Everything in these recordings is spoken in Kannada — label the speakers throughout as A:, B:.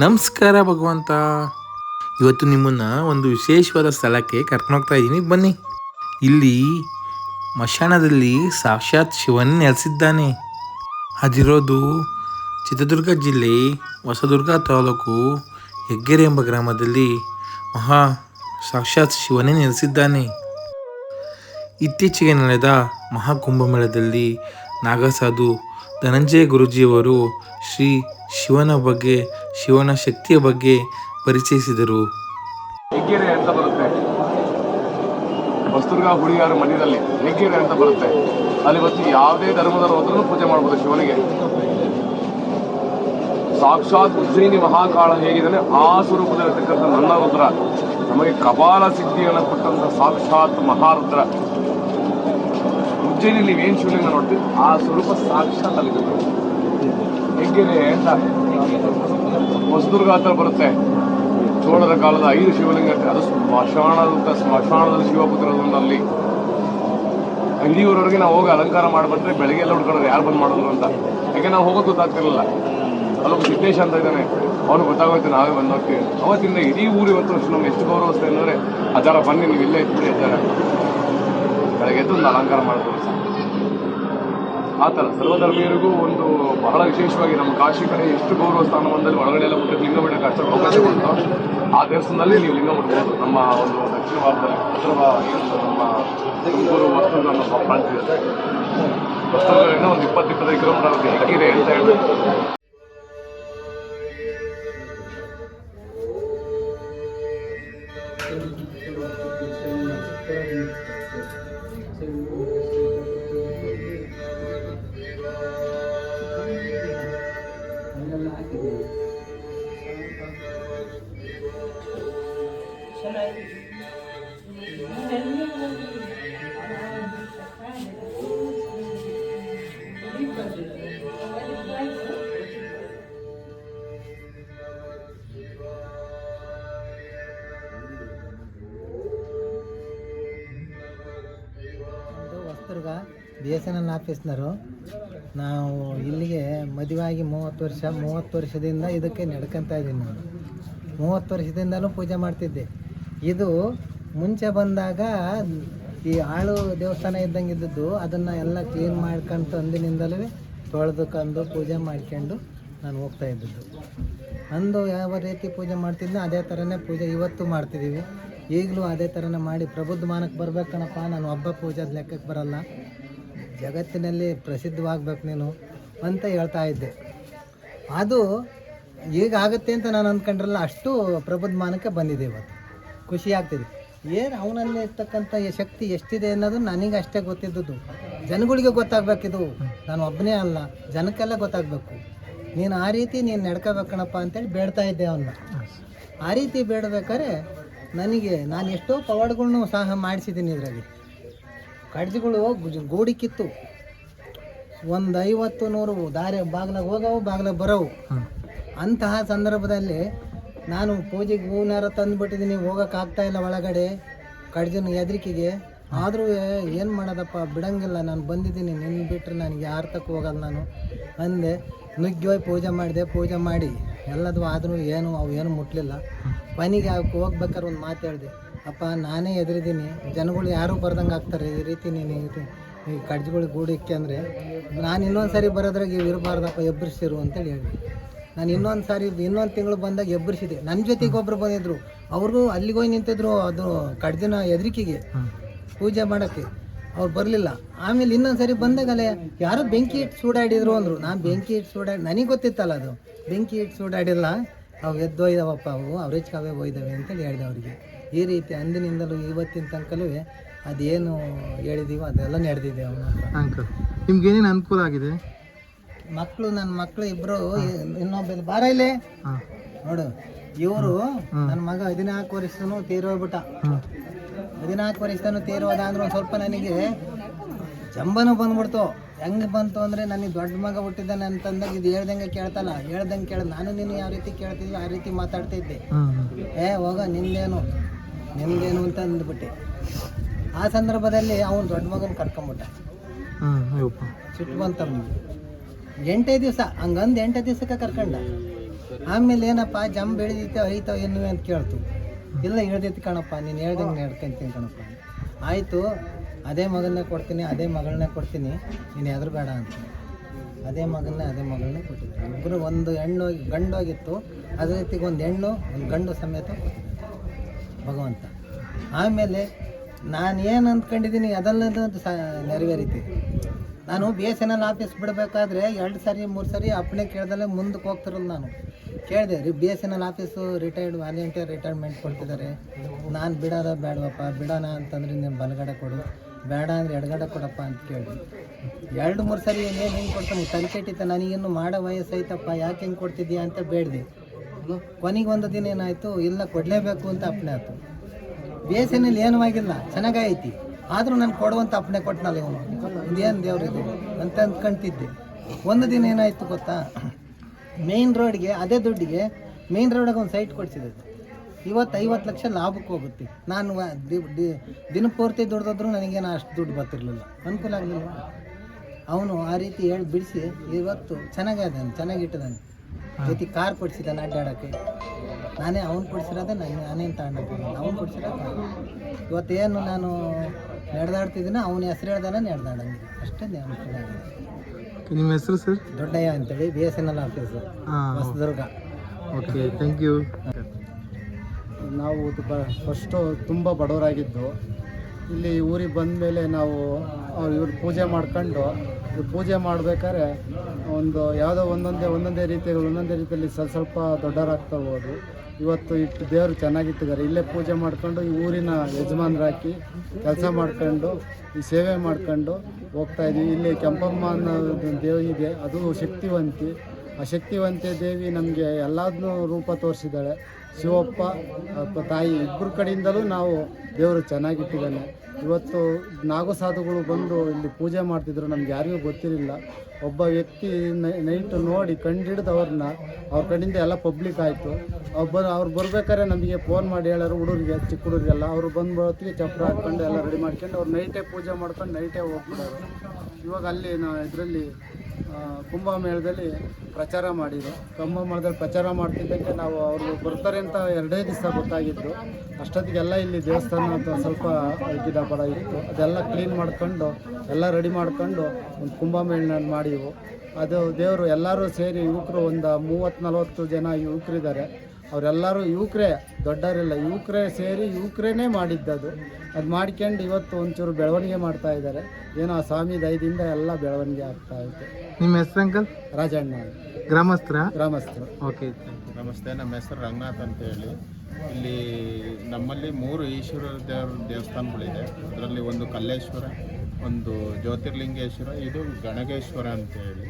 A: ನಮಸ್ಕಾರ ಭಗವಂತ. ಇವತ್ತು ನಿಮ್ಮನ್ನ ಒಂದು ವಿಶೇಷವಾದ ಸ್ಥಳಕ್ಕೆ ಕರ್ಕೊಂಡು ಹೋಗ್ತಾ ಇದ್ದೀನಿ. ಬನ್ನಿ. ಇಲ್ಲಿ ಮಶಾಣದಲ್ಲಿ ಸಾಕ್ಷಾತ್ ಶಿವನ್ ನೆಲೆಸಿದ್ದಾನೆ. ಅದಿರೋದು ಚಿತ್ರದುರ್ಗ ಜಿಲ್ಲೆ ಹೊಸದುರ್ಗ ತಾಲೂಕು ಹೆಗ್ಗೆರೆ ಎಂಬ ಗ್ರಾಮದಲ್ಲಿ ಮಹಾ ಸಾಕ್ಷಾತ್ ಶಿವನೇ ನೆಲೆಸಿದ್ದಾನೆ. ಇತ್ತೀಚೆಗೆ ನಡೆದ ಮಹಾಕುಂಭಮೇಳದಲ್ಲಿ ನಾಗಸಾಧು ಧನಂಜಯ ಗುರುಜಿಯವರು ಶ್ರೀ ಶಿವನ ಬಗ್ಗೆ ಶಿವನ ಶಕ್ತಿಯ ಬಗ್ಗೆ ಪರಿಚಯಿಸಿದರು.
B: ಹೆಗ್ಗೆರೆ ಅಂತ ಬರುತ್ತೆ. ಹೊಸದುರ್ಗ ಹುಳಿಯಾರ ಮಧ್ಯದಲ್ಲಿ ಹೆಗ್ಗೆರೆ ಅಂತ ಬರುತ್ತೆ. ಅಲ್ಲಿ ಇವತ್ತು ಯಾವುದೇ ಧರ್ಮದವರು ಹೋದ್ರೂ ಪೂಜೆ ಮಾಡ್ಬೋದು ಶಿವನಿಗೆ. ಸಾಕ್ಷಾತ್ ಉಜ್ಜಯಿನಿ ಮಹಾಕಾಳ ಹೇಗಿದ್ದಾನೆ? ಆ ಸ್ವರೂಪದಲ್ಲಿರ್ತಕ್ಕಂಥ ನನ್ನ ರುದ್ರ, ನಮಗೆ ಕಪಾಲ ಸಿದ್ಧಿಯನ್ನು ಕೊಟ್ಟಂತ ಸಾಕ್ಷಾತ್ ಮಹಾರುದ್ರ. ಉಜ್ಜಯಿನಿ ನೀವೇನು ಶಿವಲಿಂಗ ನೋಡ್ತೀವಿ ಆ ಸ್ವರೂಪ ಸಾಕ್ಷಾತ್ ಅಲ್ಲಿ ಹೆಗ್ಗೆರೆ ಅಂತ. ಹೊಸದುರ್ಗ ಬರುತ್ತೆ. ಚೋಳರ ಕಾಲದ ಐದು ಶಿವಲಿಂಗ ಅದು ಸ್ಮಶಾನದ ಸ್ಮಶಾನದಲ್ಲಿ ಶಿವಪುತ್ರ ಅಲ್ಲಿ ಇಲ್ಲಿವರೆಗೆ ನಾವು ಹೋಗಿ ಅಲಂಕಾರ ಮಾಡಿಬಿಟ್ರೆ ಬೆಳಗ್ಗೆ ಎಲ್ಲ ಹುಡ್ಕೊಂಡ್ರೆ ಯಾರು ಬಂದು ಮಾಡೋದು ಅಂತ. ಯಾಕೆ ನಾವು ಹೋಗೋದು ಗೊತ್ತಾಗ್ತಿರಲಿಲ್ಲ. ಅಲ್ಲೊಬ್ಬ ಸಿದ್ದೇಶ್ ಅಂತ ಇದ್ದಾನೆ. ಅವನು ಗೊತ್ತಾಗೋಯ್ತು, ನಾವೇ ಬಂದು ಹೋಗ್ತೀವಿ ಅವತ್ತಿಂದ ಇಡೀ ಊರು ಇವತ್ತು ಅಷ್ಟು ನಮ್ಗೆ ಎಷ್ಟು ಗೌರವಿಸ್ತೇವೆ ಅಂದರೆ ಅದರ ಬನ್ನಿ, ನೀವು ಇಲ್ಲೇ ಇಟ್ಬಿಡಿ ಅಜ್ಜಾರ ಬೆಳಗ್ಗೆ ಎದ್ದು ಒಂದು ಅಲಂಕಾರ ಮಾಡಿದ್ರು ಆ ಥರ ಸರ್ವಧರ್ಮೀಯರಿಗೂ ಒಂದು ಬಹಳ ವಿಶೇಷವಾಗಿ ನಮ್ಮ ಕಾಶಿ ಕಡೆ ಎಷ್ಟು ಗೌರವ ಸ್ಥಾನಮಾನದಲ್ಲಿ ಒಳಗಡೆ ಎಲ್ಲ ಬಿಟ್ಟು ಲಿಂಗ ಬಿಡಕ್ಕೆ ಅಷ್ಟು ಅವಕಾಶ ಕೊಡ್ತಾ ಆ ದೇವಸ್ಥಾನದಲ್ಲಿ ನೀವು ಲಿಂಗ ಬಿಡ್ಬೋದು ನಮ್ಮ ಒಂದು ದಕ್ಷಿಣ ಭಾರತದಲ್ಲಿ ಉತ್ತರ ನಮ್ಮ ತುಮಕೂರು ಮತ್ತು ನಮ್ಮ ಪ್ರಾಂತ್ಯದಲ್ಲಿ ವಸ್ತುಗಳಿಂದ ಒಂದು ಇಪ್ಪತ್ತು ಇಪ್ಪತ್ತೈದು ಕಿಲೋಮೀಟರ್ ಹೆಚ್ಚಿದೆ ಅಂತ ಹೇಳಿ
C: Hosadurga B S N L ನಾವು ಇಲ್ಲಿಗೆ ಮದುವೆಯಾಗಿ ಮೂವತ್ತು ವರ್ಷ, ಮೂವತ್ತು ವರ್ಷದಿಂದ ಇದಕ್ಕೆ ನಡ್ಕೊಂತ ಇದ್ದೀನಿ ನಾನು. ಮೂವತ್ತು ವರ್ಷದಿಂದಲೂ ಪೂಜೆ ಮಾಡ್ತಿದ್ದೆ. ಇದು ಮುಂಚೆ ಬಂದಾಗ ಈ ಆಳು ದೇವಸ್ಥಾನ ಇದ್ದಂಗೆ ಇದ್ದದ್ದು ಅದನ್ನು ಎಲ್ಲ ಕ್ಲೀನ್ ಮಾಡ್ಕೊಂಡು ಅಂದಿನಿಂದಲೂ ತೊಳೆದುಕೊಂಡು ಪೂಜೆ ಮಾಡ್ಕೊಂಡು ನಾನು ಹೋಗ್ತಾ ಇದ್ದದ್ದು. ಅಂದು ಯಾವ ರೀತಿ ಪೂಜೆ ಮಾಡ್ತಿದ್ನೋ ಅದೇ ಥರನೇ ಪೂಜೆ ಇವತ್ತು ಮಾಡ್ತಿದ್ದೀವಿ. ಈಗಲೂ ಅದೇ ಥರನೇ ಮಾಡಿ ಪ್ರಬುದ್ಧಮಾನಕ್ಕೆ ಬರಬೇಕಣಪ್ಪ. ನಾನು ಒಬ್ಬ ಪೂಜಾದ ಲೆಕ್ಕಕ್ಕೆ ಬರಲ್ಲ. ಜಗತ್ತಿನಲ್ಲಿ ಪ್ರಸಿದ್ಧವಾಗಬೇಕು ನೀನು ಅಂತ ಹೇಳ್ತಾ ಇದ್ದೆ. ಅದು ಈಗ ಆಗುತ್ತೆ ಅಂತ ನಾನು ಅಂದ್ಕೊಂಡ್ರಲ್ಲ ಅಷ್ಟು ಪ್ರಬುದ್ಧಮಾನಕ್ಕೆ ಬಂದಿದೆ ಇವತ್ತು. ಖುಷಿ ಆಗ್ತಿದೆ. ಏನು ಅವನಲ್ಲಿ ಇರ್ತಕ್ಕಂಥ ಶಕ್ತಿ ಎಷ್ಟಿದೆ ಅನ್ನೋದು ನನಗೆ ಅಷ್ಟೇ ಗೊತ್ತಿದ್ದದ್ದು. ಜನಗಳಿಗೆ ಗೊತ್ತಾಗಬೇಕಿದು ನಾನು ಒಬ್ಬನೇ ಅಲ್ಲ. ಜನಕ್ಕೆಲ್ಲ ಗೊತ್ತಾಗಬೇಕು. ನೀನು ಆ ರೀತಿ ನೀನು ನಡ್ಕೋಬೇಕಣಪ್ಪ ಅಂತೇಳಿ ಬೇಡ್ತಾ ಇದ್ದೆ ಅವನ್ನ ಆ ರೀತಿ ಬೇಡಬೇಕಾದ್ರೆ ನನಗೆ ನಾನು ಎಷ್ಟೋ ಪವಾಡ್ಗಳನ್ನೂ ಸಹ ಮಾಡಿಸಿದ್ದೀನಿ ಇದರಲ್ಲಿ. ಕಡ್ಜಿಗಳು ಗೂಡಿಕ್ಕಿತ್ತು ಗೂಡಿ ಕಿತ್ತು. ಒಂದು ಐವತ್ತು ನೂರು ದಾರಿ ಬಾಗ್ಲಾಗ ಹೋಗವು, ಬಾಗ್ಲಾಗ ಬರೋವು. ಅಂತಹ ಸಂದರ್ಭದಲ್ಲಿ ನಾನು ಪೂಜೆಗೆ ಹೂನಾರ ತಂದುಬಿಟ್ಟಿದ್ದೀನಿ ಹೋಗೋಕ್ಕಾಗ್ತಾ ಇಲ್ಲ ಒಳಗಡೆ ಕಡ್ಜನ ಹೆದರಿಕೆಗೆ ಆದರೂ ಏನು ಮಾಡೋದಪ್ಪ, ಬಿಡಂಗಿಲ್ಲ, ನಾನು ಬಂದಿದ್ದೀನಿ ನಿನ್ನ ಬಿಟ್ಟರೆ ನನಗೆ ಯಾರ ತಕ್ಕ ಹೋಗಲ್ಲ ನಾನು? ಅಂದೆ, ನುಗ್ಗಿ ಪೂಜೆ ಮಾಡಿದೆ, ಪೂಜೆ ಮಾಡಿ. ಎಲ್ಲದು ಆದರೂ ಏನು, ಅವು ಏನು ಮುಟ್ಲಿಲ್ಲ. ಮನೆಗೆ ಹೋಗ್ಬೇಕಾದ್ರೆ ಒಂದು ಮಾತು ಹೇಳಿದೆ, ಅಪ್ಪ, ನಾನೇ ಎದುರಿದ್ದೀನಿ. ಜನಗಳು ಯಾರೂ ಬರ್ದಂಗೆ ಆಗ್ತಾರೆ, ಈ ರೀತಿ ನೀನು ಈ ಕಡ್ಜ್ಗಳು ಈ ಕಡ್ಜಿಗಳಿಗೆ ಗೂಡಿಕ್ಕೆ ಅಂದರೆ, ನಾನು ಇನ್ನೊಂದು ಸಾರಿ ಬರೋದ್ರಾಗ ಇವು ಇರಬಾರ್ದಪ್ಪ ಎಬ್ಬರಿಸಿರು ಅಂತೇಳಿ ಹೇಳಿ ನಾನು ಇನ್ನೊಂದು ಸಾರಿ ಇನ್ನೊಂದು ತಿಂಗಳು ಬಂದಾಗ ಎಬ್ಬರಿಸಿದೆ ನನ್ನ ಜೊತೆಗೆ ಒಬ್ಬರು ಬಂದಿದ್ರು. ಅವರು ಅಲ್ಲಿಗೆ ಹೋಗಿ ನಿಂತಿದ್ರು, ಅದು ಕಡ್ಜಿನ ಹೆದರಿಕೆಗೆ ಪೂಜೆ ಮಾಡಕ್ಕೆ. ಅವ್ರು ಬರಲಿಲ್ಲ. ಆಮೇಲೆ ಇನ್ನೊಂದು ಸರಿ ಬಂದಾಗಲೇ ಯಾರೋ ಬೆಂಕಿ ಇಟ್ಟು ಸೂಡಾಡಿದ್ರು ಅಂದರು. ನಾನು ಬೆಂಕಿ ಇಟ್ಟು ಸೂಡಾಡಿ ನನಗೆ ಗೊತ್ತಿತ್ತಲ್ಲ ಅದು. ಬೆಂಕಿ ಇಟ್ಟು ಸೂಡಾಡಿಲ್ಲ. ಅವು ಎದ್ದೊಯ್ದವಪ್ಪ ಅವು. ಅವ್ರ ಕಾವೇ ಹೋಯ್ದವೆ ಅಂತೇಳಿ ಹೇಳಿದೆ ಅವರಿಗೆ. ಈ ರೀತಿ ಅಂದಿನಿಂದಲೂ ಇವತ್ತಿನ ತನಕಲೂ ಅದೇನು ಹೇಳಿದೀವೋ ಅದೆಲ್ಲ ನಡೆದಿದೆ ಅವನ
A: ಅಂಕಲ್ ನಿಮ್ಗೆ ಏನೇನು ಅನುಕೂಲ ಆಗಿದೆ?
C: ಮಕ್ಕಳು ನನ್ನ ಮಕ್ಕಳು ಇಬ್ಬರು ಇನ್ನೊಬ್ಬ ಬಾರ ಇಲ್ಲಿ. ನೋಡು ಇವರು ನನ್ನ ಮಗ ಹದಿನಾಲ್ಕು ವರ್ಷನೂ ತೀರೋಗ್ಬಿಟ್ಟ ಹದಿನಾಲ್ಕು ವರ್ಷದನು ತೀರೋದ ಅಂದ್ರೆ ಒಂದು ಸ್ವಲ್ಪ ನನಗೆ ಜಂಬನು ಬಂದ್ಬಿಡ್ತು. ಹೆಂಗೆ ಬಂತು ಅಂದರೆ ನನಗೆ ದೊಡ್ಡ ಮಗ ಹುಟ್ಟಿದ್ದಾನೆ ಅಂತಂದಾಗ ಇದು ಹೇಳ್ದಂಗೆ ಕೇಳ್ತಲ್ಲ. ಹೇಳ್ದಂಗೆ ಕೇಳ. ನಾನು ನೀನು ಯಾವ ರೀತಿ ಕೇಳ್ತಿದ್ವಿ ಆ ರೀತಿ ಮಾತಾಡ್ತಿದ್ದೆ ಏ ಹೋಗ ನಿಂದೇನು? ನಿಮ್ದೇನು ಅಂತ ಅಂದ್ಬಿಟ್ಟೆ. ಆ ಸಂದರ್ಭದಲ್ಲಿ ಅವನು ದೊಡ್ಡ ಮಗನ ಕರ್ಕೊಂಬಿಟ್ಟ ಸಿಟ್ಟು ಬಂತ ಎಂಟೇ ದಿವಸ ಹಂಗಂದು ಎಂಟೇ ದಿವಸಕ್ಕೆ ಕರ್ಕೊಂಡ. ಆಮೇಲೆ ಏನಪ್ಪ ಜಮ್ ಬೆಳೆದಿತ್ತೋ ಐತೋ ಏನು ಅಂತ ಕೇಳ್ತು. ಇಲ್ಲ ಹೇಳ್ದೈತಿ ಕಣಪ್ಪ ನೀನು ಹೇಳ್ದಂಗೆ ನಡ್ಕೊಂತೀನಿ ಕಣಪ್ಪ. ಆಯಿತು ಅದೇ ಮಗಳನ್ನ ಕೊಡ್ತೀನಿ ಅದೇ ಮಗಳನ್ನ ಕೊಡ್ತೀನಿ ನೀನು ಎದುರು ಬೇಡ ಅಂತ. ಅದೇ ಮಗಳನ್ನ ಅದೇ ಮಗಳನ್ನ ಕೊಟ್ಟಿದ್ದಾರೆ ಒಬ್ಬರು ಒಂದು ಹೆಣ್ಣು ಗಂಡೋಗಿತ್ತು ಅದೇ ರೀತಿಗೆ ಒಂದು ಹೆಣ್ಣು ಒಂದು ಗಂಡು ಸಮೇತ ಭಗವಂತ. ಆಮೇಲೆ ನಾನು ಏನು ಅಂದ್ಕೊಂಡಿದ್ದೀನಿ ಅದಲ್ಲದ ಸ ನೆರವೇರಿತು. ನಾನು B S N L office ಬಿಡಬೇಕಾದ್ರೆ ಎರಡು ಸಾರಿ, ಮೂರು ಸಾರಿ ಅಪ್ಪಣೆ ಕೇಳ್ದಲ್ಲೇ ಮುಂದಕ್ಕೆ ಹೋಗ್ತಿರಲ್ಲ ನಾನು. ಕೇಳಿದೆ, ರೀ B S N L office retired volunteer retirement ಕೊಡ್ತಿದ್ದಾರೆ. ನಾನು ಬಿಡೋದ ಬೇಡವಪ್ಪ, ಬಿಡೋಣ ಅಂತಂದ್ರೆ ನಿಮ್ಮ ಬಲಗಡೆ ಕೊಡು. ಬೇಡ ಅಂದ್ರೆ ಎಡಗಡೆ ಕೊಡಪ್ಪ ಅಂತ ಕೇಳಿ ಎರಡು, ಮೂರು ಸರಿ ಏನು ಹೆಂಗೆ ಕೊಡ್ತಾನೆ? ತಲೆ ಕೆಟ್ಟಿತ್ತ ನನಗಿನ್ನು ಮಾಡೋ ವಯಸ್ಸು ಐತಪ್ಪ ಯಾಕೆ ಹೆಂಗೆ ಕೊಡ್ತಿದ್ಯಾ ಅಂತ ಬೇಡ್ದೆ. ಕೊನೆಗೆ ಒಂದು ದಿನ ಏನಾಯಿತು, ಇಲ್ಲ ಕೊಡಲೇಬೇಕು ಅಂತ ಅಪ್ಪಣೆ ಆಯ್ತು. ಬಿ ಎಸ್ ಎನ್ ಎಲ್ ಏನೂ ಆಗಿಲ್ಲ ಚೆನ್ನಾಗೈತಿ ಆದರೂ ನಾನು ಕೊಡುವಂತ ಅಪ್ಪಣೆ ಕೊಟ್ಟನಲ್ಲ ಇವನು. ಇದೇನು ದೇವ್ರಿದು ಅಂತ ಅಂದ್ಕೊಂತಿದ್ದೆ. ಒಂದು ದಿನ ಏನಾಯಿತು ಗೊತ್ತಾ? ಮೇನ್ ರೋಡ್ಗೆ ಅದೇ ದುಡ್ಡಿಗೆ ಮೇನ್ ರೋಡಿಗೆ ಒಂದು ಸೈಟ್ ಕೊಡಿಸಿದೆ ಇವತ್ತು ಐವತ್ತು ಲಕ್ಷ ಲಾಭಕ್ಕೆ ಹೋಗುತ್ತೆ. ನಾನು ದಿನಪೂರ್ತಿ ದುಡ್ದಾದ್ರೂ ನನಗೇನು ಅಷ್ಟು ದುಡ್ಡು ಬರ್ತಿರ್ಲಿಲ್ಲ. ಅನುಕೂಲ ಆಗಲಿಲ್ಲ. ಅವನು ಆ ರೀತಿ ಹೇಳಿ ಬಿಡಿಸಿ, ಇವತ್ತು ಚೆನ್ನಾಗಿದ್ದಾನೆ ಚೆನ್ನಾಗಿಟ್ಟಿದ್ದಾನೆ ಜೊತೆ ಕಾರ್ ಕೊಡಿಸಿದ್ದಾನೆ ಅಡ್ಡಾಡೋಕ್ಕೆ. ನಾನೇ ಅವ್ನು ಕೊಡಿಸಿರೋದೇ ನಾನು ನಾನೇನು ತಗೊಂಡು ಅವ್ನು ಕೊಡಿಸಿರೋದು? ಇವತ್ತೇನು ನಾನು ನಡೆದಾಡ್ತಿದ್ದೀನಿ ಅವನ ಹೆಸರು ಹೇಳ್ದಾನೆ ನಡೆದಾಡಂಗೆ. ಅಷ್ಟೇ ಅನುಕೂಲ
A: ನಿಮ್ಮ ಹೆಸರು ಸರ್?
C: ದೊಡ್ಡಯ್ಯ ಅಂತೇಳಿ B S N L office
A: ಹಾಂ.
C: ಹೊಸದುರ್ಗ.
A: ಓಕೆ ಥ್ಯಾಂಕ್ ಯು
D: ನಾವು ಫಸ್ಟು ತುಂಬ ಬಡವರಾಗಿದ್ದು ಇಲ್ಲಿ ಊರಿಗೆ ಬಂದ ಮೇಲೆ ನಾವು ಇವ್ರು ಪೂಜೆ ಮಾಡ್ಕೊಂಡು ಪೂಜೆ ಮಾಡಬೇಕಾದ್ರೆ ಒಂದು ಯಾವುದೋ ಒಂದೊಂದೇ ಒಂದೊಂದೇ ರೀತಿಯಲ್ಲಿ ಒಂದೊಂದೇ ರೀತಿಯಲ್ಲಿ ಸ್ವಲ್ಪ ಸ್ವಲ್ಪ ದೊಡ್ಡವರಾಗ್ತಾ ಹೋದು ಇವತ್ತು ಇಟ್ಟು ದೇವರು ಚೆನ್ನಾಗಿಟ್ಟಿದ್ದಾರೆ. ಇಲ್ಲೇ ಪೂಜೆ ಮಾಡ್ಕೊಂಡು ಈ ಊರಿನ ಯಜಮಾನ್ರಾಕಿ ಕೆಲಸ ಮಾಡ್ಕೊಂಡು, ಈ ಸೇವೆ ಮಾಡ್ಕೊಂಡು ಹೋಗ್ತಾ ಇದ್ದೀವಿ. ಇಲ್ಲಿ ಕೆಂಪಮ್ಮ ಅನ್ನೋ ದೇವಿ ಇದೆ. ಅದು ಶಕ್ತಿವಂತಿ. ಆ ಶಕ್ತಿವಂತೆ ದೇವಿ ನಮಗೆ ಎಲ್ಲದನ್ನೂ ರೂಪ ತೋರಿಸಿದ್ದಾಳೆ. ಶಿವಪ್ಪ ಅಪ್ಪ ತಾಯಿ ಇಬ್ಬರ ಕಡೆಯಿಂದಲೂ ನಾವು ದೇವರು ಚೆನ್ನಾಗಿಟ್ಟಿದ್ದಾನೆ. ಇವತ್ತು ನಾಗು ಸಾಧುಗಳು ಬಂದು ಇಲ್ಲಿ ಪೂಜೆ ಮಾಡ್ತಿದ್ರು, ನಮ್ಗೆ ಯಾರಿಗೂ ಗೊತ್ತಿರಲಿಲ್ಲ. ಒಬ್ಬ ವ್ಯಕ್ತಿ ನೈಟ್ ನೋಡಿ ಕಂಡಿಡ್ದು ಅವ್ರನ್ನ, ಅವ್ರ ಕಡೆಯಿಂದ ಎಲ್ಲ ಪಬ್ಲಿಕ್ ಆಯಿತು. ಒಬ್ಬ ಅವ್ರು ಬರ್ಬೇಕಾದ್ರೆ ನಮಗೆ ಫೋನ್ ಮಾಡಿ ಹೇಳೋರು, ಹುಡುಗರಿಗೆ ಚಿಕ್ಕ ಹುಡುಗರಿಗೆಲ್ಲ ಅವರು ಬಂದು ಹೊತ್ತಿಗೆ ಚಪ್ರ ಹಾಕ್ಕೊಂಡು ಎಲ್ಲ ರೆಡಿ ಮಾಡ್ಕೊಂಡು ಅವ್ರು ನೈಟೇ ಪೂಜೆ ಮಾಡ್ಕೊಂಡು ನೈಟೇ ಹೋಗ್ಬಿಡೋರು. ಇವಾಗ ಅಲ್ಲಿ ನಾ ಇದರಲ್ಲಿ ಕುಂಭಮೇಳದಲ್ಲಿ ಪ್ರಚಾರ ಮಾಡಿದ್ರು. ಕುಂಭಮೇಳದಲ್ಲಿ ಪ್ರಚಾರ ಮಾಡ್ತಿದ್ದಕ್ಕೆ ನಾವು ಅವರು ಬರ್ತಾರೆ ಅಂತ ಎರಡೇ ದಿವಸ ಗೊತ್ತಾಗಿದ್ದು ಅಷ್ಟೊತ್ತಿಗೆಲ್ಲ ಇಲ್ಲಿ ದೇವಸ್ಥಾನ ಅಂತ ಸ್ವಲ್ಪ ಗಿಡ ಬಡ ಇತ್ತು. ಅದೆಲ್ಲ ಕ್ಲೀನ್ ಮಾಡ್ಕೊಂಡು, ಎಲ್ಲ ರೆಡಿ ಮಾಡ್ಕೊಂಡು ಒಂದು ಕುಂಭಮೇಳನ ಮಾಡಿವು. ಅದು ದೇವರು ಎಲ್ಲರೂ ಸೇರಿ ಯುವಕರು ಒಂದು ಮೂವತ್ತು ನಲವತ್ತು ಜನ ಯುವಕರಿದ್ದಾರೆ. ಅವರೆಲ್ಲರೂ ಯುವಕರೇ ದೊಡ್ಡವರೆಲ್ಲ ಯುವಕರೇ ಸೇರಿ ಯುವಕರೇನೆ ಮಾಡಿದ್ದದು. ಅದು ಮಾಡ್ಕೊಂಡು ಇವತ್ತು ಒಂಚೂರು ಬೆಳವಣಿಗೆ ಮಾಡ್ತಾ ಇದ್ದಾರೆ. ಏನೋ ಆ ಸ್ವಾಮಿ ದಯದಿಂದ ಎಲ್ಲ ಬೆಳವಣಿಗೆ ಆಗ್ತಾ ಇತ್ತು
A: ನಿಮ್ಮ ಹೆಸರು ಅಂಕಲ್?
D: ರಾಜಣ್ಣ.
A: ಗ್ರಾಮಸ್ಥರ
D: ಗ್ರಾಮಸ್ಥರು
A: ಓಕೆ
E: ನಮಸ್ತೆ ನಮ್ಮ ಹೆಸರು ರಂಗನಾಥ್ ಅಂತ ಹೇಳಿ. ಇಲ್ಲಿ ನಮ್ಮಲ್ಲಿ ಮೂರು ಈಶ್ವರ ದೇವರ ದೇವಸ್ಥಾನಗಳಿದೆ. ಅದರಲ್ಲಿ ಒಂದು ಕಲ್ಲೇಶ್ವರ ಒಂದು ಜ್ಯೋತಿರ್ಲಿಂಗೇಶ್ವರ ಇದು ಗಣಗೇಶ್ವರ ಅಂತ ಹೇಳಿ.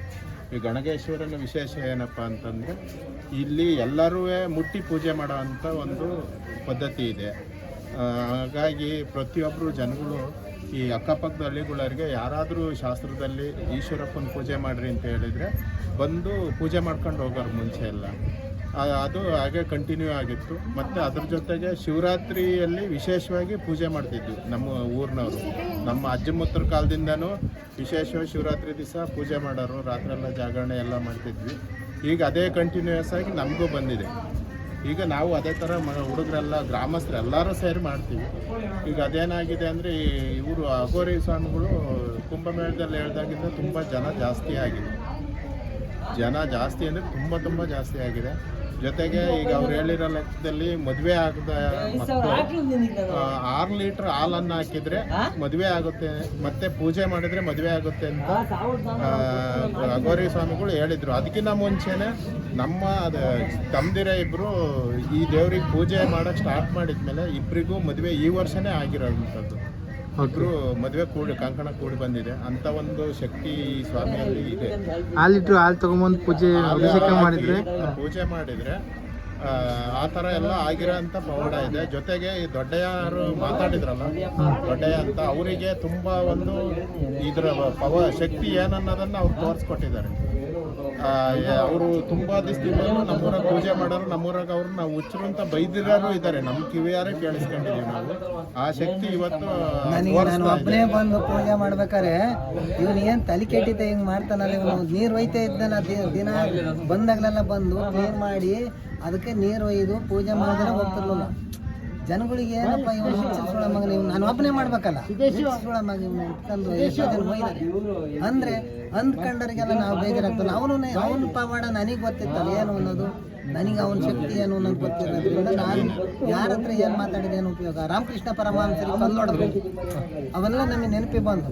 E: ಈ ಗಣಗೇಶ್ವರನ ವಿಶೇಷ ಏನಪ್ಪ ಅಂತಂದರೆ, ಇಲ್ಲಿ ಎಲ್ಲರೂ ಮುಟ್ಟಿ ಪೂಜೆ ಮಾಡೋ ಅಂಥ ಒಂದು ಪದ್ಧತಿ ಇದೆ. ಹಾಗಾಗಿ ಪ್ರತಿಯೊಬ್ಬರು ಜನಗಳು ಈ ಅಕ್ಕಪಕ್ಕದ ಹಳ್ಳಿಗಳವರಿಗೆ ಯಾರಾದರೂ ಶಾಸ್ತ್ರದಲ್ಲಿ ಈಶ್ವರಪ್ಪನ ಪೂಜೆ ಮಾಡಿರಿ ಅಂತ ಹೇಳಿದರೆ, ಬಂದು ಪೂಜೆ ಮಾಡ್ಕೊಂಡು ಹೋಗೋರು ಮುಂಚೆ ಎಲ್ಲ. ಅದು ಹಾಗೆ ಕಂಟಿನ್ಯೂ ಆಗಿತ್ತು. ಮತ್ತು ಅದ್ರ ಜೊತೆಗೆ ಶಿವರಾತ್ರಿಯಲ್ಲಿ ವಿಶೇಷವಾಗಿ ಪೂಜೆ ಮಾಡ್ತಿದ್ವಿ ನಮ್ಮ ಊರಿನವರು. ನಮ್ಮ ಅಜ್ಜಿ ಮುತ್ತರ ಕಾಲದಿಂದನೂ ವಿಶೇಷವಾಗಿ ಶಿವರಾತ್ರಿ ದಿವಸ ಪೂಜೆ ಮಾಡೋರು, ರಾತ್ರಿ ಎಲ್ಲ ಜಾಗರಣೆ ಎಲ್ಲ ಮಾಡ್ತಿದ್ವಿ. ಈಗ ಅದೇ ಕಂಟಿನ್ಯೂಯಸ್ ಆಗಿ ನಮಗೂ ಬಂದಿದೆ. ಈಗ ನಾವು ಅದೇ ಥರ ಮ, ಹುಡುಗರೆಲ್ಲ ಗ್ರಾಮಸ್ಥರೆಲ್ಲರೂ ಸೇರಿ ಮಾಡ್ತೀವಿ. ಈಗ ಅದೇನಾಗಿದೆ ಅಂದರೆ ಇವರು ಅಗೋರಿ ಸ್ವಾಮಿಗಳು ಕುಂಭಮೇಳದಲ್ಲಿ ಹೇಳ್ದಾಗಿಂದ ತುಂಬ ಜನ ಜಾಸ್ತಿ ಆಗಿದೆ. ಜನ ಜಾಸ್ತಿ ಅಂದರೆ ತುಂಬ ತುಂಬ ಜಾಸ್ತಿ ಆಗಿದೆ. ಜೊತೆಗೆ ಈಗ ಅವ್ರು ಹೇಳಿರೋ ಲೆಕ್ಕದಲ್ಲಿ ಮದುವೆ ಆಗದ ಮಕ್ಕಳು ಆರು ಲೀಟರ್ ಹಾಲನ್ನು ಹಾಕಿದ್ರೆ ಮದುವೆ ಆಗುತ್ತೆ ಮತ್ತೆ ಪೂಜೆ ಮಾಡಿದ್ರೆ ಮದುವೆ ಆಗುತ್ತೆ ಅಂತ ಅಘೋರಿ ಸ್ವಾಮಿಗಳು ಹೇಳಿದ್ರು. ಅದಕ್ಕಿಂತ ಮುಂಚೆನೆ ನಮ್ಮ ಅದು ತಮ್ದಿರ ಇಬ್ಬರು ಈ ದೇವ್ರಿಗೆ ಪೂಜೆ ಮಾಡೋಕ್ಕೆ ಸ್ಟಾರ್ಟ್ ಮಾಡಿದ್ಮೇಲೆ ಇಬ್ಬರಿಗೂ ಮದುವೆ ಈ ವರ್ಷನೇ ಆಗಿರೋಂಥದ್ದು. ಇಬ್ಬರು ಮದುವೆ ಕೂಡಿ ಕಂಕಣ ಕೂಡಿ ಬಂದಿದೆ. ಅಂತ ಒಂದು ಶಕ್ತಿ ಈ ಸ್ವಾಮಿಯಲ್ಲಿ ಇದೆ.
A: ಹಾಲು ಇಟ್ರು ಹಾಲು ತಗೊಂಬಂದು ಪೂಜೆ ಅಭಿಷೇಕ ಮಾಡಿದ್ರೆ?
E: ಪೂಜೆ ಮಾಡಿದ್ರೆ ಆ, ತರ ಎಲ್ಲ ಆಗಿರೋ ಅಂತ ಪವಾಡ ಇದೆ. ಜೊತೆಗೆ ಈ ದೊಡ್ಡಯ್ಯರು ಮಾತಾಡಿದ್ರಲ್ಲ ದೊಡ್ಡಯ್ಯ ಅಂತ ಅವರಿಗೆ ತುಂಬಾ ಒಂದು ಇದರ ಪವ ಶಕ್ತಿ ಏನನ್ನೋದನ್ನ ಅವ್ರು ತೋರಿಸ್ಕೊಟ್ಟಿದ್ದಾರೆ. ಅವರು ತುಂಬಾ ದಿವಸದಿಂದ ನಮ್ಮೂರ ಪೂಜೆ ಮಾಡೋರು ನಮ್ಮೂರಾಗ ಅವ್ರು ನಾವು ಹುಚ್ಚರು ಅಂತ ಬೈದಿರೋರು ಇದ್ದಾರೆ ನಮ್ಮ ಕಿವಿಯಾರೇ ಕೇಳಿಸ್ಕೊಂಡಿದ್ದೀವಿ ನಾವು. ಆ ಶಕ್ತಿ ಇವತ್ತು
C: ನನಗೆ ನಾನು. ಒಬ್ಬನೇ ಬಂದು ಪೂಜೆ ಮಾಡ್ಬೇಕಾರೆ ಇವನು ಏನು ತಲೆ ಕೆಟ್ಟಿದ್ದೆ ಹಿಂಗ್ ಮಾಡ್ತಾನಲ್ಲ ಇವನು ನೀರು ಒಯ್ತಾ ಇದ್ದಾನ ದಿನ ಬಂದಾಗ್ಲೆಲ್ಲ ಬಂದು ಕ್ಲೀನ್ ಮಾಡಿ ಅದಕ್ಕೆ ನೀರು ಒಯ್ದು ಪೂಜೆ ಮಾಡಿದ್ರೆ ಹೋಗ್ತಿರ್ಲಿಲ್ಲ ಜನಗಳಿಗೆ ಏನಪ್ಪ ಇವನು ಸುಳ ಮಗನ ಇವ್ನು? ನಾನು ಒಬ್ಬನೇ ಮಾಡ್ಬೇಕಲ್ಲ. ಸುಳ ಮಗ ಇವನು ತಂದು ಎಷ್ಟೋ ಜನ ಒಯ್ದಾರೆ ಅಂದ್ರೆ ಅಂದ್ಕೊಂಡರಿಗೆಲ್ಲ ನಾವು ಬೇಜಾರಾಗ್ತಲ್ಲ ಅವನು ಅವನ ಪವಾಡ ನನಗೆ ಗೊತ್ತಿತ್ತಲ್ಲ ಏನು ಅನ್ನೋದು. ನನಗೆ ಅವನ ಶಕ್ತಿ ಏನು ಅನ್ನೋದು ಗೊತ್ತಿರೋದ್ರಿಂದ ನಾನು ಯಾರ ಹತ್ರ ಏನು ಮಾತಾಡಿದ ಏನು ಉಪಯೋಗ? ರಾಮಕೃಷ್ಣ ಪರಮಹಂಸರು ಕಲ್ಲೊಡೆದ್ರು ಅವೆಲ್ಲ ನಮಗೆ ನೆನಪಿ ಬಂದು.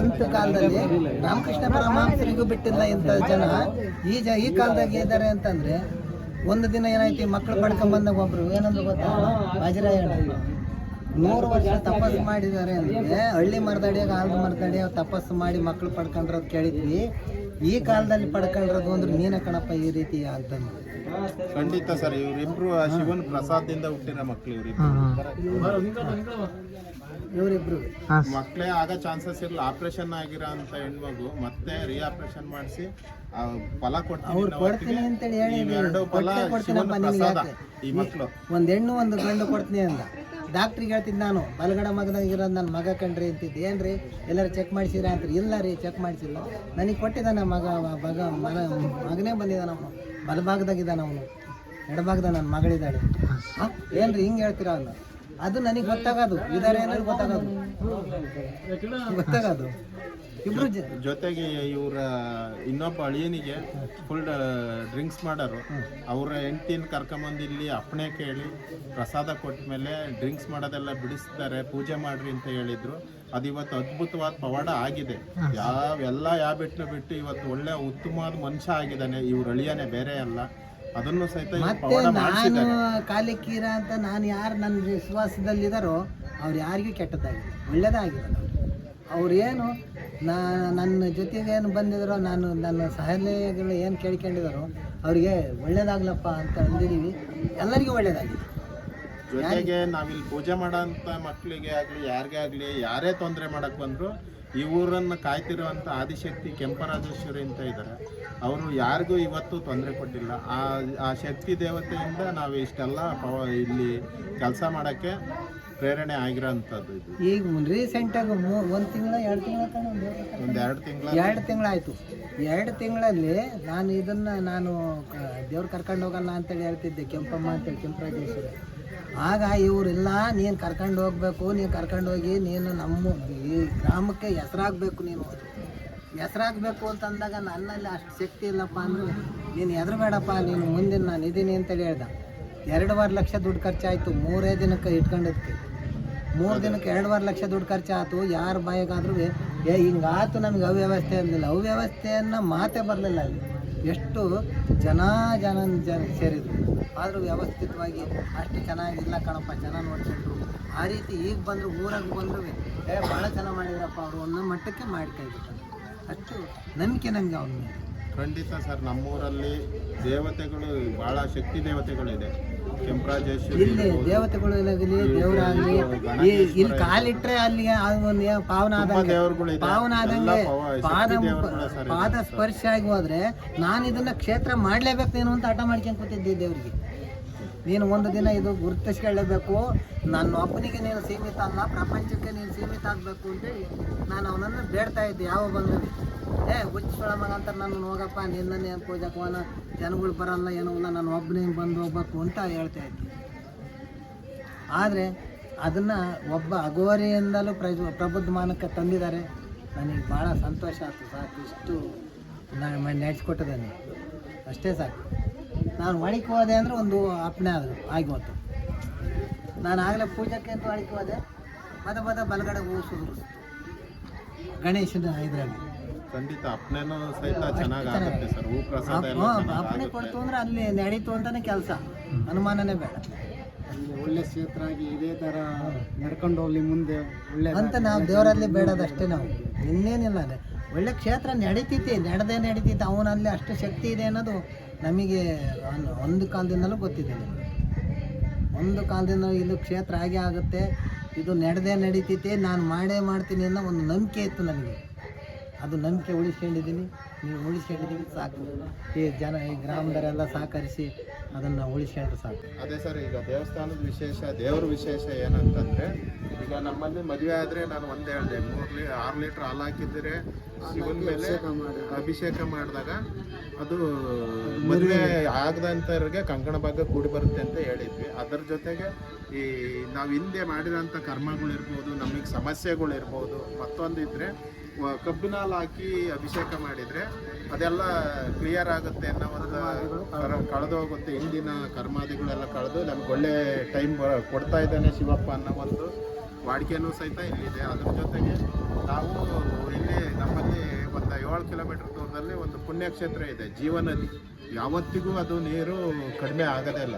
C: ಅಂತ ಕಾಲದಲ್ಲಿ ರಾಮಕೃಷ್ಣ ಪರಮಹಂಸರಿಗೂ ಬಿಟ್ಟಿಲ್ಲ ಇಂಥ ಜನ. ಈ ಜ ಈ ಕಾಲದಾಗ ಇದ್ದಾರೆ ಅಂತಂದ್ರೆ ಒಂದು ದಿನ ಏನಾಯ್ತು ಮಕ್ಕಳು ಪಡ್ಕೊಂಡ್ ಬಂದಾಗ ಒಬ್ರು ಏನಂದ್ರು ಗೊತ್ತಾ? ಬಾಜಿರಾಯಣ್ಣ ನೂರು ವರ್ಷ ತಪಸ್ಸು ಮಾಡಿದ್ದಾರೆ ಅಂದ್ರೆ ಹಳ್ಳಿ ಮರದಡಿಯಾಗ ಆಲ್ದ ಮರದಡಿಯಾಗ ತಪಸ್ಸು ಮಾಡಿ ಮಕ್ಕಳು ಪಡ್ಕೊಂಡ್ರದ್ ಕೇಳಿದ್ವಿ. ಈ ಕಾಲದಲ್ಲಿ ಪಡ್ಕೊಂಡಿರೋದು ಅಂದ್ರೆ ನೀನ ಕಣಪ್ಪ ಈ ರೀತಿ ಅಂತ
E: ಖಂಡಿತ ಸರ್ ಇವರಿಬ್ರು ಆ ಶಿವನ್ ಪ್ರಸಾದದಿಂದ ಹುಟ್ಟಿರೋ ಮಕ್ಕಳು ಇವರಿಬ್ರು.
C: ಇವರಿಬ್ರು.
E: ಮಕ್ಕಳೇ ಆಗ ಚಾನ್ಸಸ್ ಇರಲ್ಲ ಆಪರೇಷನ್ ಆಗಿರೋ ಅಂತ ಹೆಣ್ಮಗು ಮತ್ತೆ ರೀ ಆಪರೇಷನ್ ಮಾಡಿಸಿ ಫಲ ಕೊಡ್ತೀನಿ
C: ಅವ್ರು ಕೊಡ್ತೀನಿ
E: ಹೊತ್ತಿಗೆ
C: ಅಂತೇಳಿ ಹೇಳಿ
E: ಫಲ
C: ಕೊಡ್ತೀನಪ್ಪ
E: ಈ ಮಕ್ಕಳು.
C: ಒಂದು ಹೆಣ್ಣು ಒಂದು ಗಂಡು ಕೊಡ್ತೀನಿ ಅಂತ ಡಾಕ್ಟ್ರಿಗೆ ಹೇಳ್ತಿದ್ದೆ ನಾನು ಬಲಗಡ ಮಗನಾಗ ಇರೋದು ನನ್ನ ಮಗ ಕಂಡ್ರಿ ಅಂತಿದ್ದೆ. ಏನ್ರಿ? ಎಲ್ಲರೂ ಚೆಕ್ ಮಾಡಿಸಿರ ಅಂತ. ಇಲ್ಲ ರೀ ಚೆಕ್ ಮಾಡಿಸಿಲ್ಲ. ನನಗೆ ಕೊಟ್ಟಿದ್ದಾನೆ ಮಗ ಮಗ ಮಗ ಮಗನೇ ಬಂದಿದ್ದಾನ ಅವನು. ಬಲಭಾಗದಾಗಿದ್ದಾನ ಅವನು. ಎಡಭಾಗದ ನನ್ನ ಮಗಳಿದ್ದಾಳೆ. ಏನ್ರಿ ಹಿಂಗೆ ಹೇಳ್ತೀರಾ ಅಲ್ಲ ಅದು ನನಗೆ ಗೊತ್ತಾಗೋದು. ಇದಾರೆ ಅನ್ನೋದು ಗೊತ್ತಾಗೋದು. ಗೊತ್ತಾಗೋದು. ಇಬ್ರು
E: ಜೊತೆಗೆ ಇವರ ಇನ್ನೊಬ್ಬ ಅಳಿಯನಿಗೆ ಫುಲ್ ಡ್ರಿಂಕ್ಸ್ ಮಾಡೋರು. ಅವ್ರ ಹೆಂಡ್ತಿನ ಕರ್ಕೊಂಬಂದು ಇಲ್ಲಿ ಅಪ್ಪಣೆ ಕೇಳಿ ಪ್ರಸಾದ ಕೊಟ್ಟ ಮೇಲೆ ಡ್ರಿಂಕ್ಸ್ ಮಾಡೋದೆಲ್ಲ ಬಿಡಿಸ್ತಾರೆ ಪೂಜೆ ಮಾಡ್ರಿ ಅಂತ ಹೇಳಿದ್ರು. ಅದು ಇವತ್ತು ಅದ್ಭುತವಾದ ಪವಾಡ ಆಗಿದೆ. ಯಾವೆಲ್ಲ ಯಾವ ಬಿಟ್ಟು ಬಿಟ್ಟು ಇವತ್ತು ಒಳ್ಳೆ ಉತ್ತಮವಾದ ಮನುಷ್ಯ ಆಗಿದ್ದಾನೆ ಇವ್ರ ಅಳಿಯನೇ ಬೇರೆ ಅಲ್ಲ. ಅದನ್ನು ಸಹಿತ
C: ಮತ್ತೆ ನಾನು ಕಾಲಿಕ್ಕೀರ ಅಂತ ನಾನು ಯಾರು ನನ್ನ ವಿಶ್ವಾಸದಲ್ಲಿದ್ದಾರೋ ಅವ್ರು ಯಾರಿಗೂ ಕೆಟ್ಟದ್ದಾಗಿದೆ. ಒಳ್ಳೇದಾಗಿದೆ ಅವ್ರೇನು ನಾ ನನ್ನ ಜೊತೆಗೆ ಏನು ಬಂದಿದ್ದಾರೋ ನಾನು ನನ್ನ ಸಹಲೆಗಳು ಏನು ಕೇಳ್ಕೊಂಡಿದ್ದಾರೋ ಅವ್ರಿಗೆ ಒಳ್ಳೇದಾಗ್ಲಪ್ಪ ಅಂತ ಅಂದಿದ್ದೀವಿ. ಎಲ್ಲರಿಗೂ ಒಳ್ಳೇದಾಗಿದೆ.
E: ಜೊತೆಗೆ ನಾವಿಲ್ಲಿ ಪೂಜೆ ಮಾಡೋಂಥ ಮಕ್ಕಳಿಗೆ ಆಗಲಿ ಯಾರಿಗೇ ಆಗಲಿ ಯಾರೇ ತೊಂದರೆ ಮಾಡಕ್ಕೆ ಬಂದ್ರು ಈ ಊರನ್ನು ಕಾಯ್ತಿರುವಂಥ ಆದಿಶಕ್ತಿ ಕೆಂಪರಾಜೇಶ್ವರಿ ಅಂತ ಇದ್ದಾರೆ. ಅವರು ಯಾರಿಗೂ ಇವತ್ತು ತೊಂದರೆ ಕೊಟ್ಟಿಲ್ಲ. ಆ ಆ ಶಕ್ತಿ ದೇವತೆಯಿಂದ ನಾವು ಇಷ್ಟೆಲ್ಲ ಪವ ಇಲ್ಲಿ ಕೆಲಸ ಮಾಡೋಕ್ಕೆ ಪ್ರೇರಣೆ ಆಗಿರೋಂಥದ್ದು ಇದು.
C: ಈಗ ರೀಸೆಂಟಾಗಿ ಒಂದು ತಿಂಗಳ ಎರಡು ತಿಂಗಳ
E: ಒಂದು ಎರಡು ತಿಂಗಳ?
C: ಎರಡು ತಿಂಗಳಾಯಿತು ಎರಡು ತಿಂಗಳಲ್ಲಿ ನಾನು ಇದನ್ನು ನಾನು ದೇವ್ರು ಕರ್ಕೊಂಡು ಹೋಗಲ್ಲ ಅಂತೇಳಿ ಹೇಳ್ತಿದ್ದೆ ಕೆಂಪಮ್ಮ ಅಂತೇಳಿ ಕೆಂಪರಾಜೇಶ್ವರಿ. ಆಗ ಇವರೆಲ್ಲ, ನೀನು ಕರ್ಕೊಂಡು ಹೋಗ್ಬೇಕು, ನೀನು ಕರ್ಕೊಂಡು ಹೋಗಿ, ನೀನು ನಮ್ಮ ಈ ಗ್ರಾಮಕ್ಕೆ ಹೆಸರಾಗಬೇಕು ನೀನು. ಹೆಸರಾಗಬೇಕು ಅಂತಂದಾಗ ನನ್ನಲ್ಲಿ ಅಷ್ಟು ಶಕ್ತಿ ಇಲ್ಲಪ್ಪ ಅಂದರೆ, ನೀನು ಹೆದರಬೇಡಪ್ಪ, ನೀನು ಮುಂದಿನ ನಾನು ಇದ್ದೀನಿ ಅಂತೇಳಿ ಹೇಳ್ದೆ. ಎರಡೂವರೆ ಲಕ್ಷ ದುಡ್ಡು ಖರ್ಚಾಯಿತು, ಮೂರೇ ದಿನಕ್ಕೆ ಇಟ್ಕೊಂಡಿದ್ದಕ್ಕೆ ಮೂರು ದಿನಕ್ಕೆ ಎರಡೂವರೆ ಲಕ್ಷ ದುಡ್ಡು ಖರ್ಚಾಯಿತು, ಯಾರ ಬಾಯಿಗಾದ್ರೂ, ಏ ಹಿಂಗಾತು ನಮಗೆ ಅವ್ಯವಸ್ಥೆ ಅಂದಿಲ್ಲ. ಅವ್ಯವಸ್ಥೆಯನ್ನು ಮಾತೇ ಬರಲಿಲ್ಲ ಅಲ್ಲಿ. ಎಷ್ಟು ಜನ ಜನ ಜನ ಸೇರಿದ್ರು. ಆದರೂ ವ್ಯವಸ್ಥಿತವಾಗಿ ಅಷ್ಟು ಚೆನ್ನಾಗಿಲ್ಲ ಕಣಪ್ಪ ಜನ ನೋಡ್ಕೊಂಡ್ರು ಆ ರೀತಿ ಈಗ ಬಂದರು ಊರಾಗೆ ಬಂದರು ಏ ಭಾಳ ಚೆನ್ನಾಗಿ ಮಾಡಿದ್ರಪ್ಪ ಅವರು ಒಂದೊಂದು ಮಟ್ಟಕ್ಕೆ ಮಾಡ್ಕೊಳ್ಬೇಕು ಅಷ್ಟು ನಂಬಿಕೆ ನಮಗೆ ಅವ್ರ ಮೇಲೆ.
E: ಖಂಡಿತ ಸರ್ ನಮ್ಮೂರಲ್ಲಿ ದೇವತೆಗಳು ಭಾಳ ಶಕ್ತಿ ದೇವತೆಗಳಿದೆ. ಕೆಂಪರಾಜೇಶ್ವರಿ
C: ಇಲ್ಲಿ ದೇವತೆಗಳು ಆಗಲಿ ದೇವರಾಗಲಿ ಇಲ್ಲಿ ಕಾಲಿಟ್ರೆ ಅಲ್ಲಿ ಅದು ಒಂದು ಪಾವನ ಆದಂಗೆ. ಪಾವನ ಪಾದ ಪಾದ ಸ್ಪರ್ಶ ಆಗಿ ಹೋದ್ರೆ ನಾನು ಇದನ್ನ ಕ್ಷೇತ್ರ ಮಾಡ್ಲೇಬೇಕು ಏನು ಅಂತ ಹಠ ಮಾಡ್ಕೊಂಡ್ ಕೂತಿದ್ದೆ ದೇವ್ರಿಗೆ. ನೀನು ಒಂದು ದಿನ ಇದು ಗುರುತಿಸ್ಕೊಳ್ಳೇಬೇಕು. ನನ್ನ ಒಬ್ಬನಿಗೆ ನೀನು ಸೀಮಿತ ಅಲ್ಲ, ಪ್ರಪಂಚಕ್ಕೆ ನೀನು ಸೀಮಿತ ಆಗಬೇಕು ಅಂತೇಳಿ ನಾನು ಅವನನ್ನು ಬೇಡ್ತಾ ಇದ್ದೆ ಯಾವ ಬಂದು ಏ ಹುಚ್ಚಳ ಮಗ ಅಂತ ನಾನು ಹೋಗಪ್ಪ, ನಿನ್ನನ್ನೇ ಏನು ಹೋಗೋಣ ಜನಗಳು ಬರಲ್ಲ, ಏನೂ ಇಲ್ಲ, ನಾನು ಒಬ್ಬನೇ ಬಂದು ಹೋಗ್ಬೇಕು ಅಂತ ಹೇಳ್ತಾ ಇದ್ದೆ. ಆದರೆ ಅದನ್ನು ಒಬ್ಬ ಅಘೋರಿಯಿಂದಲೂ ಪ್ರಜ, ಪ್ರಬುದ್ಧಮಾನಕ್ಕೆ ತಂದಿದ್ದಾರೆ. ನನಗೆ ಭಾಳ ಸಂತೋಷ ಆಯ್ತು ಸಾಕು, ಇಷ್ಟು ನಾನು ನಡೆಸ್ಕೊಟ್ಟಿದ್ದಾನೆ. ಅಷ್ಟೇ ಸಾಕು. ನಾನು ಒಳಗೆ ಹೋದೆ ಅಂದರೆ ಒಂದು ಅಪ್ಪಣೆ ಆದರು ಆಗಿ ಹೋತು ನಾನು ಆಗಲೇ ಪೂಜಕ್ಕೆ ಅಂತ ಒಳಗೆ ಹೋದೆ. ಪದ ಪದ ಬಲಗಡೆ ಊಸಿದ್ರು ಗಣೇಶನ ಇದರಲ್ಲಿ.
E: ಖಂಡಿತ ಅಪ್ಪನೇನು ಸಹಿತ ಚೆನ್ನಾಗಿ ಆಗುತ್ತೆ ಸರ್. ಹೂ ಪ್ರಸಾದ ಎಲ್ಲ ಚೆನ್ನಾಗ್
C: ಅಪ್ಪಣೆ ಕೊಡ್ತು ಅಂದ್ರೆ ಅಲ್ಲಿ ನಡೀತು ಅಂತಾನೆ ಕೆಲಸ. ಅನುಮಾನನೇ ಬೇಡ.
D: ಒಳ್ಳೆ ಕ್ಷೇತ್ರ ಆಗಿ ಇದೇ ತರ ನಡ್ಕೊಂಡು ಹೋಗ್ಲಿ ಮುಂದೆ ಒಳ್ಳೆ
C: ಅಂತ ನಾವು ದೇವರಲ್ಲಿ ಬೇಡದಷ್ಟೇ ನಾವು. ಇನ್ನೇನಿಲ್ಲ ಅದೇ. ಒಳ್ಳೆ ಕ್ಷೇತ್ರ ನಡೀತೈತಿ ನಡೆದೇ ನಡೀತೈತಿ ಅವನಲ್ಲಿ ಅಷ್ಟು ಶಕ್ತಿ ಇದೆ ಅನ್ನೋದು ನಮಗೆ ಒಂದು- ಕಾಲದಿಂದಲೂ ಗೊತ್ತಿದೆ. ಒಂದು ಕಾಲದಿಂದ ಇದು ಕ್ಷೇತ್ರ ಆಗೇ ಆಗುತ್ತೆ. ಇದು ನಡೆದೇ ನಡೀತೈತಿ. ನಾನು ಮಾಡೇ ಮಾಡ್ತೀನಿ ಅನ್ನೋ ಒಂದು ನಂಬಿಕೆ ಇತ್ತು ನನಗೆ ಅದು ನಂಬಿಕೆ ಉಳಿಸ್ಕೊಂಡಿದ್ದೀನಿ. ನೀವು ಉಳಿಸ್ಕೊಂಡಿದ್ದೀನಿ ಸಾಕು. ಈ ಜನ ಈ ಗ್ರಾಮದವರೆಲ್ಲ ಸಹಕರಿಸಿ ಅದನ್ನು ಉಳಿಸ್ಕೊಂಡ್ರೆ ಸಾಕು.
E: ಅದೇ ಸರ್ ಈಗ ದೇವಸ್ಥಾನದ ವಿಶೇಷ ದೇವ್ರ ವಿಶೇಷ ಏನಂತಂದರೆ ಈಗ ನಮ್ಮಲ್ಲಿ ಮದುವೆ ಆದರೆ ನಾನು ಒಂದೇ ಹೇಳಿದೆ ಮೂರು ಲೀ ಆರು ಲೀಟ್ರ್ ಹಾಲು ಹಾಕಿದ್ರೆ ಶಿವನ ಮೇಲೆ ಅಭಿಷೇಕ ಮಾಡಿದಾಗ ಅದು ಮದುವೆ ಆಗದಂಥವ್ರಿಗೆ ಕಂಕಣ ಭಾಗ ಕೂಡಿ ಬರುತ್ತೆ ಅಂತ ಹೇಳಿದ್ವಿ. ಅದರ ಜೊತೆಗೆ ಈ ನಾವು ಹಿಂದೆ ಮಾಡಿರೋಂಥ ಕರ್ಮಗಳಿರ್ಬೋದು ನಮಗೆ ಸಮಸ್ಯೆಗಳಿರ್ಬೋದು ಮತ್ತೊಂದು ಇದ್ರೆ ವ- ಕಬ್ಬಿನ ಹಾಲು ಹಾಕಿ ಅಭಿಷೇಕ ಮಾಡಿದರೆ ಅದೆಲ್ಲ ಕ್ಲಿಯರ್ ಆಗುತ್ತೆ ಅನ್ನೋ ಒಂದು ಕಳೆದು ಹೋಗುತ್ತೆ ಹಿಂದಿನ ಕರ್ಮಾದಿಗಳೆಲ್ಲ ಕಳೆದು ನಮ್ಗೆ ಒಳ್ಳೆ ಟೈಮ್ ಕೊಡ್ತಾ ಇದ್ದಾನೆ ಶಿವಪ್ಪ ಅನ್ನೋ ಒಂದು ವಾಡಿಕೆಯೂ ಸಹಿತ ಇಲ್ಲಿದೆ. ಅದ್ರ ಜೊತೆಗೆ ನಾವು ಇಲ್ಲಿ ನಮ್ಮಲ್ಲಿ ಒಂದು ಏಳು ಕಿಲೋಮೀಟರ್ ದೂರದಲ್ಲಿ ಒಂದು ಪುಣ್ಯಕ್ಷೇತ್ರ ಇದೆ, ಜೀವನದಿ. ಯಾವತ್ತಿಗೂ ಅದು ನೀರು ಕಡಿಮೆ ಆಗದೇ ಇಲ್ಲ.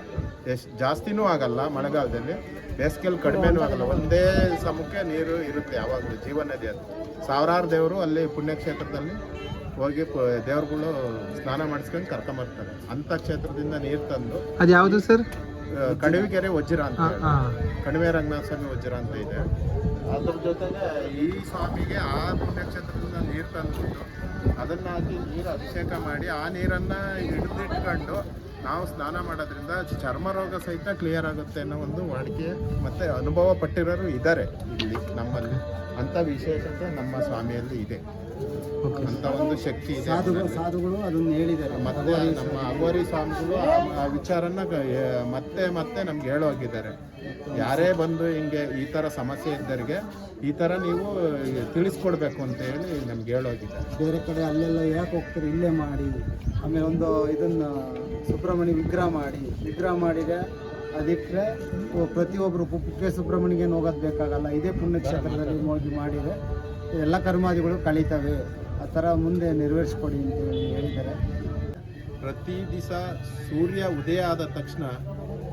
E: ಎಷ್ಟು ಜಾಸ್ತಿನೂ ಆಗಲ್ಲ ಮಳೆಗಾಲದಲ್ಲಿ. ಬೇಸಿಗೆಲ್ ಕಡಿಮೆನೂ ಆಗಲ್ಲ. ಒಂದೇ ಸಮಕ್ಕೆ ನೀರು ಇರುತ್ತೆ ಯಾವಾಗಲೂ ಜೀವನದಿ ಅದು. ಸಾವಿರಾರು ದೇವರು ಅಲ್ಲಿ ಪುಣ್ಯಕ್ಷೇತ್ರದಲ್ಲಿ ಹೋಗಿ ದೇವ್ರುಗಳು ಸ್ನಾನ ಮಾಡಿಸ್ಕೊಂಡು ಕರ್ಕೊಂಬರ್ತಾರೆ. ಅಂಥ ಕ್ಷೇತ್ರದಿಂದ ನೀರು ತಂದು
A: ಅದು ಯಾವುದು ಸರ್?
E: ಆ, ಕಣಿವೆಕೆರೆ ವಜ್ರ ಅಂತ ಕಣಿವೆ ರಂಗನಾಥ ಸ್ವಾಮಿ ವಜ್ರ ಅಂತ ಇದೆ. ಅದ್ರ ಜೊತೆಗೆ ಈ ಸ್ವಾಮಿಗೆ ಆ ಪುಣ್ಯಕ್ಷೇತ್ರದಿಂದ ನೀರು ತಂದ್ಬಿಟ್ಟು ಅದನ್ನ ಹಾಕಿ ನೀರು ಅಭಿಷೇಕ ಮಾಡಿ ಆ ನೀರನ್ನ ಹಿಡಿದಿಟ್ಕೊಂಡು ನಾವು ಸ್ನಾನ ಮಾಡೋದ್ರಿಂದ ಚರ್ಮ ರೋಗ ಸಹಿತ ಕ್ಲಿಯರ್ ಆಗುತ್ತೆ ಅನ್ನೋ ಒಂದು ವಾಡಿಕೆ ಮತ್ತೆ ಅನುಭವ ಪಟ್ಟಿರೋರು ಇದ್ದಾರೆ ಇಲ್ಲಿ ನಮ್ಮಲ್ಲಿ. ಅಂತ ವಿಶೇಷತೆ ನಮ್ಮ ಸ್ವಾಮಿಯಲ್ಲಿ ಇದೆ. ಅಂತ ಒಂದು ಶಕ್ತಿ ಇದೆ.
D: ಸಾಧುಗಳು ಸಾಧುಗಳು ಅದನ್ನು ಹೇಳಿದ್ದಾರೆ.
E: ಮತ್ತೆ ನಮ್ಮ ಅಗೋರಿ ಸ್ವಾಮಿಗಳು ಆ- ವಿಚಾರನ ಮತ್ತೆ ಮತ್ತೆ ನಮ್ಗೆ ಹೇಳೋಗಿದ್ದಾರೆ ಯಾರೇ ಬಂದು ಹಿಂಗೆ ಈ ತರ ಸಮಸ್ಯೆ ಇದ್ದರಿಗೆ ಈ ತರ ನೀವು ತಿಳಿಸ್ಕೊಡ್ಬೇಕು ಅಂತ ಹೇಳಿ ನಮ್ಗೆ ಹೇಳೋಗಿದ್ದಾರೆ
D: ಬೇರೆ ಕಡೆ ಅಲ್ಲೆಲ್ಲ ಯಾಕೆ ಹೋಗ್ತಾರೆ? ಇಲ್ಲೇ ಮಾಡಿ. ಆಮೇಲೆ ಒಂದು ಇದನ್ನು ಸುಬ್ರಹ್ಮಣ್ಯ ವಿಗ್ರಹ ಮಾಡಿ. ವಿಗ್ರಹ ಮಾಡಿದೆ ಅದಕ್ಕೆ ಪ್ರತಿಯೊಬ್ಬರು ಕುಕ್ಕೆ ಸುಬ್ರಹ್ಮಣ್ಯಗೆ ಹೋಗೋದು ಬೇಕಾಗಲ್ಲ. ಇದೇ ಪುಣ್ಯಕ್ಷೇತ್ರದಲ್ಲಿ ಹೋಗಿ ಮಾಡಿದೆ ಎಲ್ಲ ಕರ್ಮಾದಿಗಳು ಕಳೀತವೆ. ಥರ ಮುಂದೆ ನೆರವೇರಿಸ್ಕೊಡಿ ಅಂತ ಹೇಳಿ ಹೇಳಿದ್ದಾರೆ.
E: ಪ್ರತಿ ದಿವಸ ಸೂರ್ಯ ಉದಯ ಆದ ತಕ್ಷಣ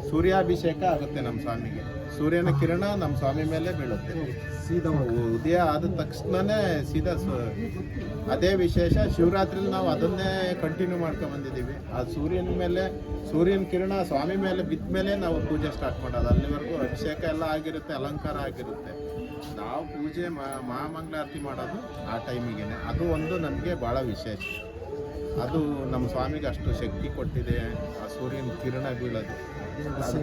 E: ಸೂರ್ಯಾಭಿಷೇಕ ಆಗುತ್ತೆ ನಮ್ಮ ಸ್ವಾಮಿಗೆ. ಸೂರ್ಯನ ಕಿರಣ ನಮ್ಮ ಸ್ವಾಮಿ ಮೇಲೆ ಬೀಳುತ್ತೆ.
D: ಸೀದಾ
E: ಉದಯ ಆದ ತಕ್ಷಣನೇ ಸೀದಾ ಅದೇ ವಿಶೇಷ ಶಿವರಾತ್ರಿಲಿ ನಾವು ಅದನ್ನೇ ಕಂಟಿನ್ಯೂ ಮಾಡ್ಕೊಂಡು ಬಂದಿದ್ದೀವಿ. ಆ ಸೂರ್ಯನ ಮೇಲೆ ಸೂರ್ಯನ ಕಿರಣ ಸ್ವಾಮಿ ಮೇಲೆ ಬಿದ್ದ ಮೇಲೆ ನಾವು ಪೂಜೆ ಸ್ಟಾರ್ಟ್ ಮಾಡೋದು. ಅಲ್ಲಿವರೆಗೂ ಅಭಿಷೇಕ ಎಲ್ಲ ಆಗಿರುತ್ತೆ ಅಲಂಕಾರ ಆಗಿರುತ್ತೆ. ನಾವು ಪೂಜೆ ಮಹಾಮಂಗಳಾರತಿ ಮಾಡೋದು ಆ ಟೈಮಿಗೆ ಅದು ಒಂದು ನಮಗೆ ಭಾಳ ವಿಶೇಷ. ಅದು ನಮ್ಮ ಸ್ವಾಮಿಗೆ ಅಷ್ಟು ಶಕ್ತಿ ಕೊಟ್ಟಿದೆ. ಆ ಸೂರ್ಯನ ಕಿರಣ ಬೀಳೋದು.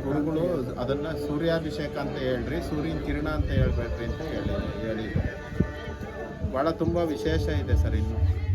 E: ಗುರುಗಳು ಅದನ್ನು ಸೂರ್ಯಾಭಿಷೇಕ ಅಂತ ಹೇಳ್ರಿ, ಸೂರ್ಯನ ಕಿರಣ ಅಂತ ಹೇಳ್ಬೇಡ್ರಿ ಅಂತ ಹೇಳಿ, ಹೇಳಿದ್ರು. ಭಾಳ ತುಂಬ ವಿಶೇಷ ಇದೆ ಸರ್ ಇನ್ನು.